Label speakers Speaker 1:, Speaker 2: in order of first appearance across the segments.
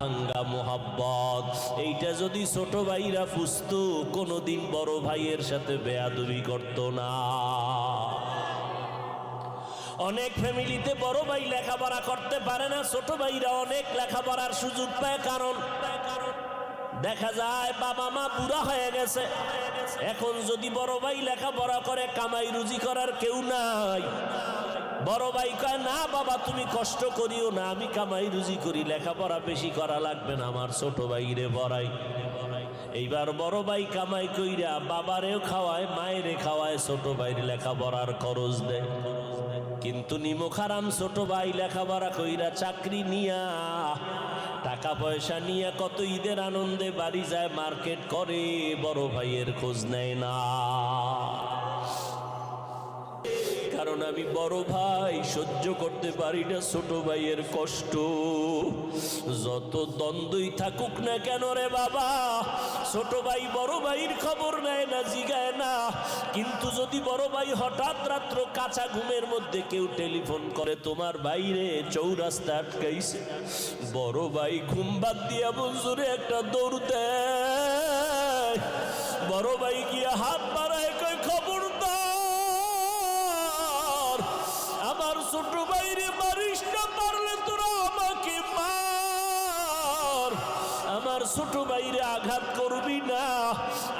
Speaker 1: ভাঙ্গা মোহাব্বত। এইটা যদি ছোট ভাইরা ফুসত, কোনোদিন বড় ভাইয়ের সাথে বেয়াদবি করতো না। অনেক ফ্যামিলিতে বড় ভাই লেখাপড়া করতে পারে না, ছোট ভাইরা অনেক লেখাপড়ার সুযোগ পায়, কারণ দেখা যায় বাবা মা বুড়া হয়ে গেছে। এখন যদি বড় ভাই লেখাপড়া করে, কামাই রুজি করার কেউ নাই। বড় ভাই কয়, না বাবা, তুমি কষ্ট করিও না, আমি কামাই রুজি করি, লেখাপড়া বেশি করা লাগবে না আমার ছোট ভাইরে বড়াই। এইবার বড় ভাই কামাই কইরা বাবারেও খাওয়ায়, মায়েরে খাওয়ায়, ছোট ভাইয়ের লেখাপড়ার খরচ দেয়। কিন্তু নিমখারাম ছোট ভাই লেখাপড়া কইরা চাকরি নিয়া, টাকা পয়সা নিয়ে কত ঈদের আনন্দে বাড়ি যায়, মার্কেট করে, বড় ভাইয়ের খোঁজ নেয় না। কারণ আমি বড় ভাই, সহ্য করতে পারি না ছোট ভাইয়ের কষ্ট। যত দ্বন্দ্বই থাকুক না কেন রে বাবা, ছোট ভাই বড় ভাইয়ের খবর নেয় না, জিগায় না। কিন্তু যদি বড় ভাই হঠাৎ রাত্র কাঁচা ঘুমের মধ্যে কেউ টেলিফোন করে, তোমার বাইরে চৌরাস্তা আটকাইছে। বড় ভাই ঘুম বাদ দিয়া মঞ্জুরে একটা দৌড় দেয়। বড় ভাই গিয়ে হাত আমার ছোট ভাইরে আঘাত করবি না।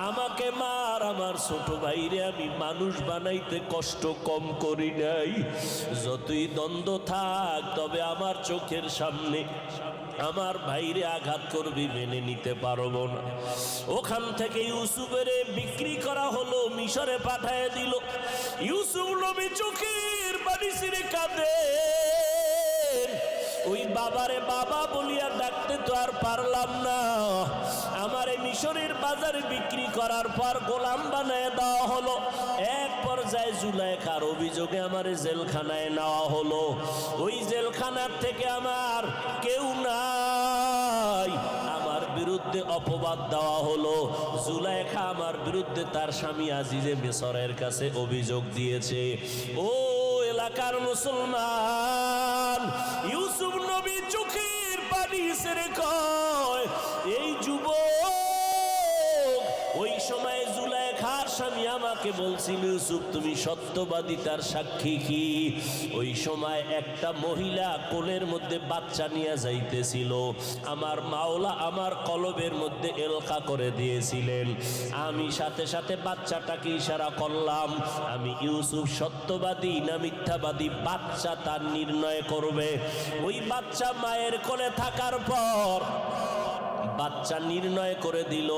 Speaker 1: আমাকে মার, আমার ছোট ভাইরে আমি মানুষ বানাইতে কষ্ট কম করি নাই। যতই দ্বন্দ্ব থাক, তবে আমার চোখের সামনে আমার ভাইরে আঘাত করবি মেনে নিতে পারব না। ওখান থেকে ইউসুফের বিক্রি করা হলো, মিশরে পাঠায় দিল। ইউসুফ নবী চোখের বাড়ি ছিঁড়ে কাঁদে। ওই বাবারে বাবা বলিয়া ডাকতে তো আর পারলাম না। আমার এই মিশরের বাজারে বিক্রি করার পর গোলাম বানায় দেওয়া হলো। এক পর্যায়ে জুলাইখার অভিযোগে আমার জেলখানায় নেওয়া হলো। ওই জেলখানার থেকে আমার কেউ নাই। আমার বিরুদ্ধে অপবাদ দেওয়া হলো। জুলাইখা আমার বিরুদ্ধে তার স্বামী আজিজে মিশরের কাছে অভিযোগ দিয়েছে। ও এলাকার মুসলমান। ইউসুফ নবী চোখের পানি সেরে কয় এই যুবক ওই সময় জুলাইখার স্বামী আমাকে বলছিল, ইউসুফ, তুমি সত্যবাদী, তার সাক্ষী কি? ওই সময় একটা মহিলা কোলের মধ্যে বাচ্চা নিয়ে যাইতেছিল। আমার মাওলা আমার কলবের মধ্যে এলকা করে দিয়েছিলেন। আমি সাথে সাথে বাচ্চাটাকে ইশারা করলাম, আমি ইউসুফ সত্যবাদী না মিথ্যাবাদী? বাচ্চা তার নির্ণয় করবে। ওই বাচ্চা মায়ের কোলে থাকার পর বাচ্চা নির্ণয় করে দিল,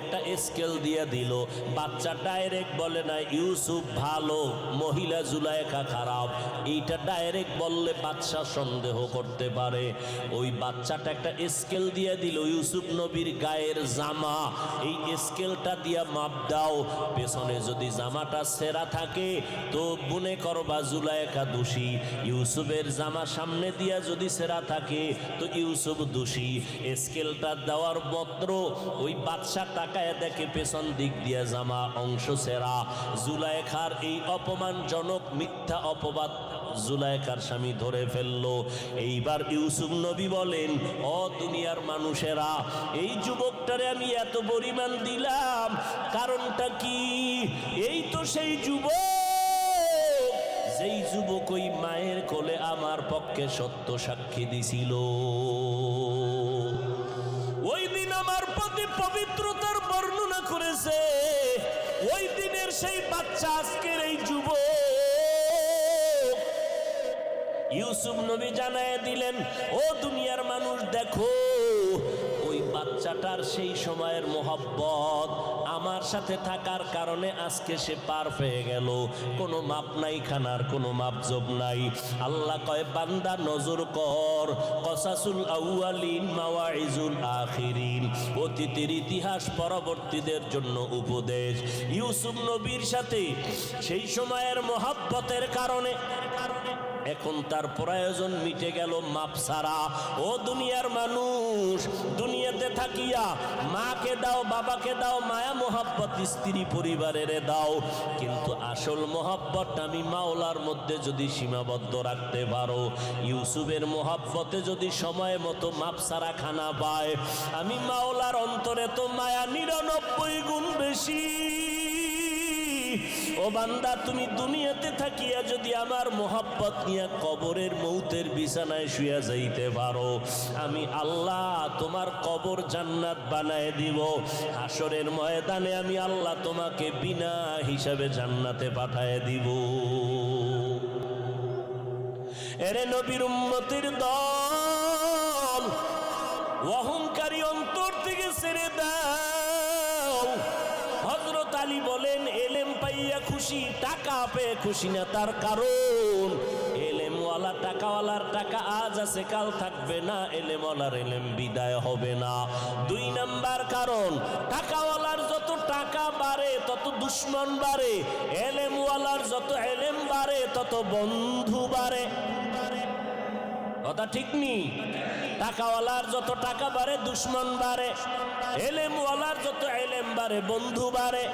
Speaker 1: একটা স্কেল দিয়ে দিল। বাচ্চা ডাইরেক্ট বলে না, ইউসুফ ভালো, মহিলা জুলাইকা খারাপ। এইটা ডাইরেক্ট বললে বাচ্চা সন্দেহ করতে পারে। ওই বাচ্চাটা একটা স্কেল দিয়ে দিল, ইউসুফ নবীর গায়ের জামা। এই স্কেলটা দিয়া মাপ দাও। পেছনে যদি জামাটা সেরা থাকে, তো মনে করবা জুলাইকা দোষী। ইউসুফের জামা সামনে দিয়া যদি সেরা থাকে, তো ইউসুফ দোষী। স্কেলটা দেওয়ার পত্র, ওই বাদশা তাকায় দেখে পেছন দিক দিয়ে জামা অংশ সেরা। জুলাইখার এই অপমানজনক মিথ্যা অপবাদ জুলাইকার স্বামী ধরে ফেলল। এইবার ইউসুফ নবী বলেন, অ দুনিয়ার মানুষেরা, এই যুবকটারে আমি এত পরিমাণ দিলাম, কারণটা কি? এই তো সেই যুবক, যেই যুবক ওই মায়ের কোলে আমার পক্ষে সত্য সাক্ষী দিছিল। সেই বাচ্চা আজকের এই যুব ইউসুফ নবী জানায় দিলেন ও দুনিয়ার মানুষ দেখো বাচ্চাটার সেই সময়ের মোহব্বত, আমার সাথে থাকার কারণে আজকে সে পার পেয়ে গেল। কোনো মাপ নাই খানার, কোনো মাপজব নাই। আল্লাহ কয়, বান্দা, নজর কর। কসাসুল আউয়ালিন, মাওয়াইজুল আখিরিন। অতীতের ইতিহাস পরবর্তীদের জন্য উপদেশ। ইউসুফ নবীর সাথে সেই সময়ের মোহাব্বতের কারণে এখন তার প্রয়োজন মিটে গেল মাপ সারা ও দুনিয়ার মানুষ দুনিয়াতে থাকিয়া, মাকে দাও, বাবাকে দাও, মায়া মোহাব্বত স্ত্রী পরিবারের দাও। কিন্তু আসল মোহাব্বত আমি মাওলার মধ্যে যদি সীমাবদ্ধ রাখতে পারো, ইউসুফের মোহাব্বতে যদি সময় মতো মাপসারা খানা পায়, আমি মাওলার অন্তরে তো মায়া নিরানব্বই গুণ বেশি। ও বান্দা, তুমি দুনিয়াতে থাকিয়া যদি আমার মোহাব্বত নিয়ে কবরের মৌতের বিছানায় শুয়ে যাইতে পারো, আমি আল্লাহ তোমার কবর জান্নাত বানায় দিব। হাসরের ময়দানে আমি আল্লাহ তোমাকে বিনা হিসাবে জান্নাতে পাঠায় দিব। এরে নবীর উম্মতির দল, অহংকারী অন্তর থেকে ছেড়ে দাও। আলী বলেন, এলেম পাইয়া খুশি, টাকা পেয়ে খুশি না তার কারণ। এলেমওয়ালা টাকাওয়ালার টাকা আজ আছে, কাল থাকবে না, এলেমওয়ালার এলেম বিদায় হবে না। দুই নাম্বার কারণ, টাকাওয়ালার যত টাকা বাড়ে, তত দুশ্মন বাড়ে। এলেমওয়ালার যত এলেম বাড়ে, তত বন্ধু বাড়ে। কথা ঠিক নি? টাকাওয়ালার যত টাকা বাড়ে, দুশ্মন বাড়ে, এলেমওয়ালার যত এলেম বাড়ে, বন্ধু বাড়ে।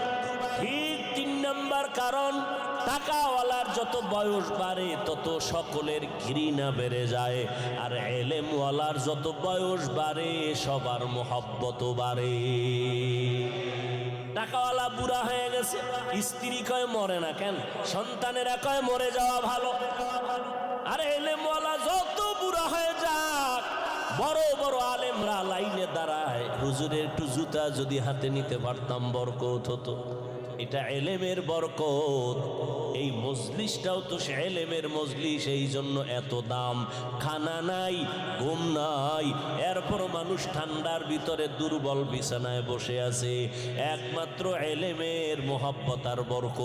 Speaker 1: ঠিক তিন নম্বর কারণ, টাকাওয়ালার যত বয়স বাড়ে, তত সকলের ঘৃণা বেড়ে যায়। আর এলেমওয়ালার যত বয়স বাড়ে, সবার মোহাব্বত বাড়ে। টাকাওয়ালা বুড়া হয়ে গেছে, স্ত্রী কয় মরে না কেন? সন্তানেরা কয় মরে যাওয়া ভালো? আর এলেমওয়ালা যত বড় বড় আলেমরা লাইনে দাঁড়ায়। হুজুরের একটু জুতা যদি হাতে নিতে পারতাম বরকত হতো। এটা এলেমের বরকত। এই মজলিসটাও তো সে এলেমের মজলিস, এই জন্য এত দাম। খানা নাই, ঘুম নাই। এরপর মানুষ ঠান্ডার ভিতরে দুর্বল বিছানায় বসে আছে। একমাত্র এলেমের মোহাব্বতার বরকত।